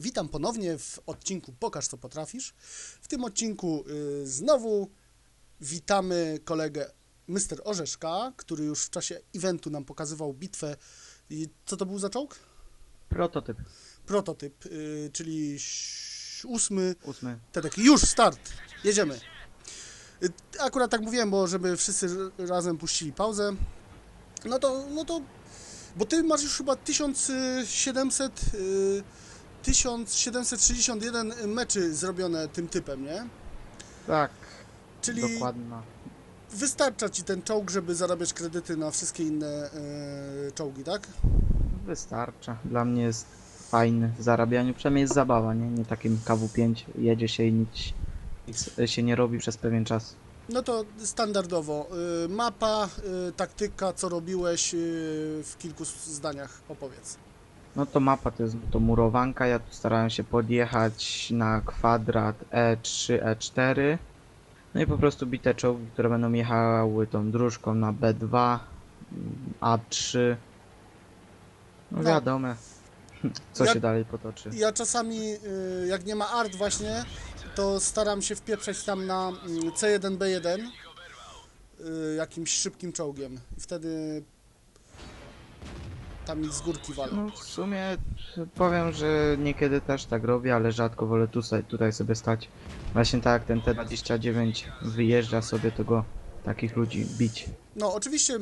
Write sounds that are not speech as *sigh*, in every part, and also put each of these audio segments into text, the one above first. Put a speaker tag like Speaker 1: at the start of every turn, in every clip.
Speaker 1: Witam ponownie w odcinku Pokaż co potrafisz. W tym odcinku y, znowu witamy kolegę Mr. Orzeszka, który już w czasie eventu nam pokazywał bitwę. I co to był za czołg?
Speaker 2: Prototyp.
Speaker 1: Prototyp, y, czyli ósmy
Speaker 2: Ósmy.
Speaker 1: Tedek. Już start! Jedziemy. Y, Akurat tak mówiłem, bo żeby wszyscy razem puścili pauzę. No to, no to, bo ty masz już chyba 1700, y, 1761 meczy zrobione tym typem, nie?
Speaker 2: Tak,
Speaker 1: Czyli
Speaker 2: dokładna.
Speaker 1: wystarcza ci ten czołg, żeby zarabiać kredyty na wszystkie inne y, czołgi, tak?
Speaker 2: Wystarcza. Dla mnie jest fajny w zarabianiu. Przynajmniej jest zabawa, nie? Nie takim KW5 jedzie się i nic nic się nie robi przez pewien czas.
Speaker 1: No to standardowo. Y, mapa, taktyka, co robiłeś w kilku zdaniach opowiedz.
Speaker 2: No to mapa to jest to murowanka. Ja tu starałem się podjechać na kwadrat E E3, E4. No i po prostu bite czołgi, które będą jechały tą dróżką na B2, mm, A3. No
Speaker 1: No.
Speaker 2: wiadomo, *laughs* co
Speaker 1: Ja-
Speaker 2: się dalej potoczy.
Speaker 1: Ja czasami, y, jak nie ma art właśnie, to staram się wpieprzeć tam na mm, C1B1 y, jakimś szybkim czołgiem. I wtedy tam z górki walą.
Speaker 2: No w sumie powiem, że niekiedy też tak robię, ale rzadko wolę tu, tutaj sobie stać. Właśnie tak ten T29 wyjeżdża sobie, to go takich ludzi bić.
Speaker 1: No oczywiście y,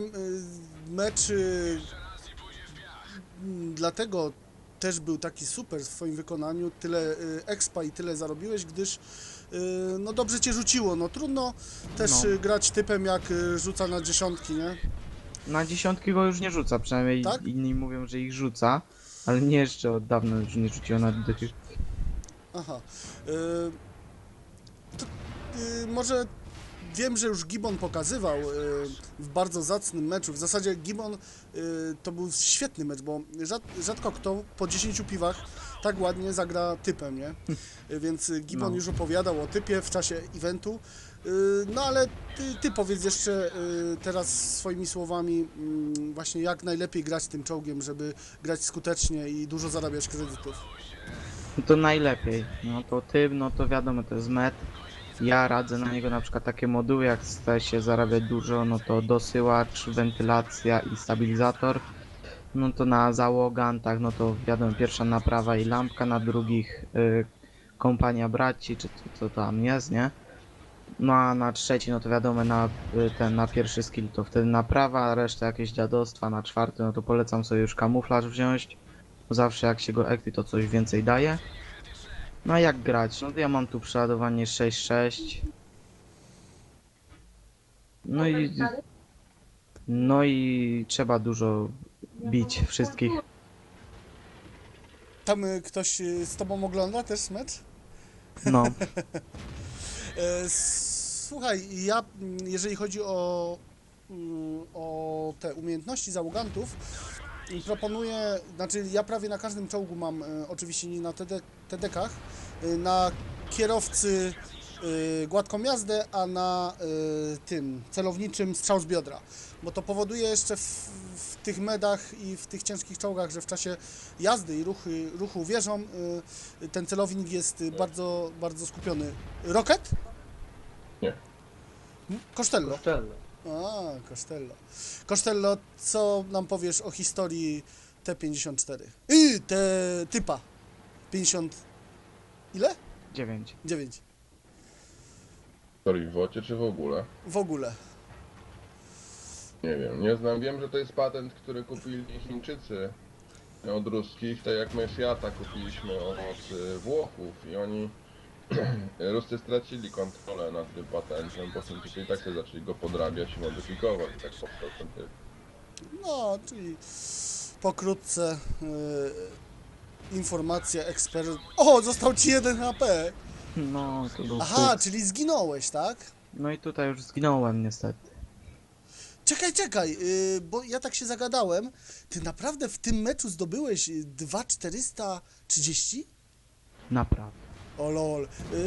Speaker 1: mecz y, m, dlatego też był taki super w swoim wykonaniu, tyle y, expa i tyle zarobiłeś, gdyż y, no dobrze cię rzuciło. No trudno też
Speaker 2: No.
Speaker 1: grać typem jak rzuca na dziesiątki, nie?
Speaker 2: Na dziesiątki go już nie rzuca, przynajmniej
Speaker 1: Tak?
Speaker 2: inni mówią, że ich rzuca, ale nie jeszcze od dawna już nie rzuciło na dychy.
Speaker 1: Aha. Y, to, y, może wiem, że już Gibbon pokazywał y, w bardzo zacnym meczu. W zasadzie Gibbon y, to był świetny mecz, bo rzad, rzadko kto po 10 piwach tak ładnie zagra typem, nie? *laughs* Y, Więc Gibbon
Speaker 2: No.
Speaker 1: już opowiadał o typie w czasie eventu. Y, No ale ty, ty powiedz jeszcze y, teraz swoimi słowami mm, właśnie jak najlepiej grać tym czołgiem, żeby grać skutecznie i dużo zarabiać kredytów.
Speaker 2: No to najlepiej. No to typ, no to wiadomo, to jest met. Ja radzę na niego na przykład takie moduły, jak chce się zarabiać dużo, no to dosyłacz, wentylacja i stabilizator. No to na załogantach, no to wiadomo, pierwsza naprawa i lampka, na drugich y, kompania braci, czy co, co tam jest, nie? No a na trzeci, no to wiadomo, na y, ten, na pierwszy skill to wtedy naprawa, a reszta jakieś dziadostwa, na czwarty, no to polecam sobie już kamuflaż wziąć. Bo zawsze jak się go ekwi, to coś więcej daje. No a jak grać? No to ja mam tu przeładowanie 6.6. No i... No i trzeba dużo bić wszystkich.
Speaker 1: Tam y, ktoś y, z tobą ogląda też mecz?
Speaker 2: No, *laughs*
Speaker 1: Słuchaj, ja jeżeli chodzi o, mm, o te umiejętności załogantów, proponuję, znaczy ja prawie na każdym czołgu mam, e, oczywiście nie na TD, TD-kach, e, na kierowcy e, gładką jazdę, a na e, tym celowniczym strzał z biodra. Bo to powoduje jeszcze w, w tych medach i w tych ciężkich czołgach, że w czasie jazdy i ruchy, ruchu wieżą e, ten celownik jest e, bardzo, bardzo skupiony. Rocket?
Speaker 3: Nie.
Speaker 1: Costello.
Speaker 3: Costello.
Speaker 1: A, Costello. Costello, co nam powiesz o historii T54? Yy, te typa. 50. Ile?
Speaker 2: 9.
Speaker 1: 9.
Speaker 3: Sorry, w wocie czy w ogóle?
Speaker 1: W ogóle.
Speaker 3: Nie wiem, nie znam. Wiem, że to jest patent, który kupili Chińczycy od ruskich, tak jak my Fiata kupiliśmy od y, Włochów i oni *clears throat* Ruscy stracili kontrolę nad tym patentem, po czym tutaj tak sobie zaczęli go podrabiać i modyfikować, tak powstał ten typ.
Speaker 1: No, czyli pokrótce yy, informacja ekspert. O, został ci jeden HP.
Speaker 2: No, to był
Speaker 1: Aha,
Speaker 2: fuks.
Speaker 1: czyli zginąłeś, tak?
Speaker 2: No i tutaj już zginąłem niestety.
Speaker 1: Czekaj, czekaj, yy, bo ja tak się zagadałem. Ty naprawdę w tym meczu zdobyłeś y, 2430?
Speaker 2: Naprawdę.
Speaker 1: O lol. Yy,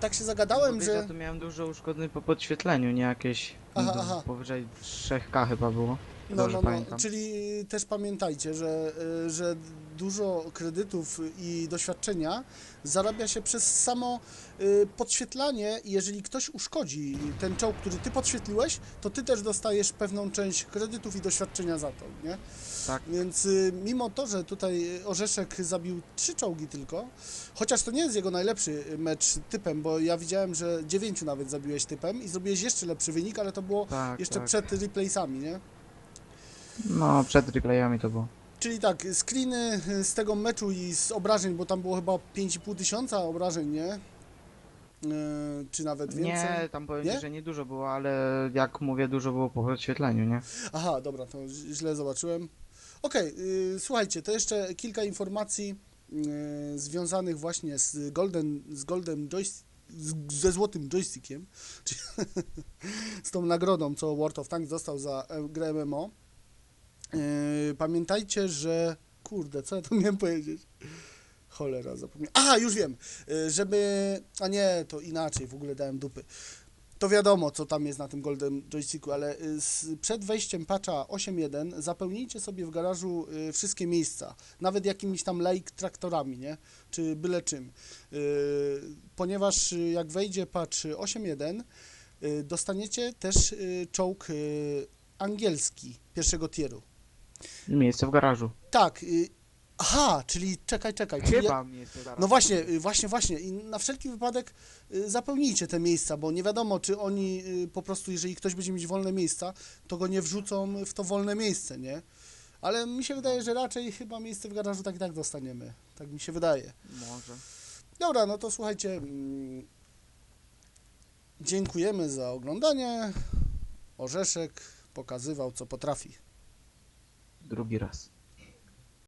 Speaker 1: tak się zagadałem, że...
Speaker 2: Ja tu miałem dużo uszkodzeń po podświetleniu, nie jakieś
Speaker 1: Aha,
Speaker 2: do-
Speaker 1: aha.
Speaker 2: powyżej 3K chyba było.
Speaker 1: No, no, no,
Speaker 2: pamiętam.
Speaker 1: czyli też pamiętajcie, że, y, że dużo kredytów i doświadczenia zarabia się przez samo y, podświetlanie i jeżeli ktoś uszkodzi ten czołg, który ty podświetliłeś, to ty też dostajesz pewną część kredytów i doświadczenia za to, nie?
Speaker 2: Tak.
Speaker 1: Więc y, mimo to, że tutaj Orzeszek zabił trzy czołgi tylko, chociaż to nie jest jego najlepszy mecz typem, bo ja widziałem, że dziewięciu nawet zabiłeś typem i zrobiłeś jeszcze lepszy wynik, ale to było
Speaker 2: Tak,
Speaker 1: jeszcze
Speaker 2: tak.
Speaker 1: przed replaysami, nie?
Speaker 2: No, przed replayami to było.
Speaker 1: Czyli tak, screeny z tego meczu i z obrażeń, bo tam było chyba 5,5 tysiąca obrażeń, nie? Yy, czy nawet więcej?
Speaker 2: Nie, tam powiem
Speaker 1: Nie?
Speaker 2: ci, że nie dużo było, ale jak mówię, dużo było po podświetleniu, nie?
Speaker 1: Aha, dobra, to źle zobaczyłem. Okej, yy, słuchajcie, to jeszcze kilka informacji yy, związanych właśnie z Golden, z Golden Joystick, z, ze złotym joystickiem, *laughs* czyli z tą nagrodą, co World of Tanks dostał za e, grę MMO. Yy, pamiętajcie, że... Kurde, co ja tu miałem powiedzieć? Cholera, zapomniałem. Aha, już wiem. Yy, żeby... A nie, to inaczej, w ogóle dałem dupy. To wiadomo, co tam jest na tym Golden Joysticku, ale y, z, przed wejściem patcha 8.1 zapełnijcie sobie w garażu y, wszystkie miejsca, nawet jakimiś tam lake traktorami, nie? Czy byle czym. Y, ponieważ y, jak wejdzie patch 8.1, y, dostaniecie też y, czołg y, angielski pierwszego tieru.
Speaker 2: Miejsce w garażu.
Speaker 1: Tak, y, aha, czyli czekaj, czekaj. Czyli
Speaker 2: Chyba miejsce w garażu.
Speaker 1: no właśnie, y, właśnie, właśnie. I na wszelki wypadek y, zapełnijcie te miejsca, bo nie wiadomo, czy oni y, po prostu, jeżeli ktoś będzie mieć wolne miejsca, to go nie wrzucą w to wolne miejsce, nie? Ale mi się wydaje, że raczej chyba miejsce w garażu tak i tak dostaniemy. Tak mi się wydaje.
Speaker 2: Może.
Speaker 1: Dobra, no to słuchajcie. mm, Dziękujemy za oglądanie. Orzeszek pokazywał, co potrafi.
Speaker 2: другий раз.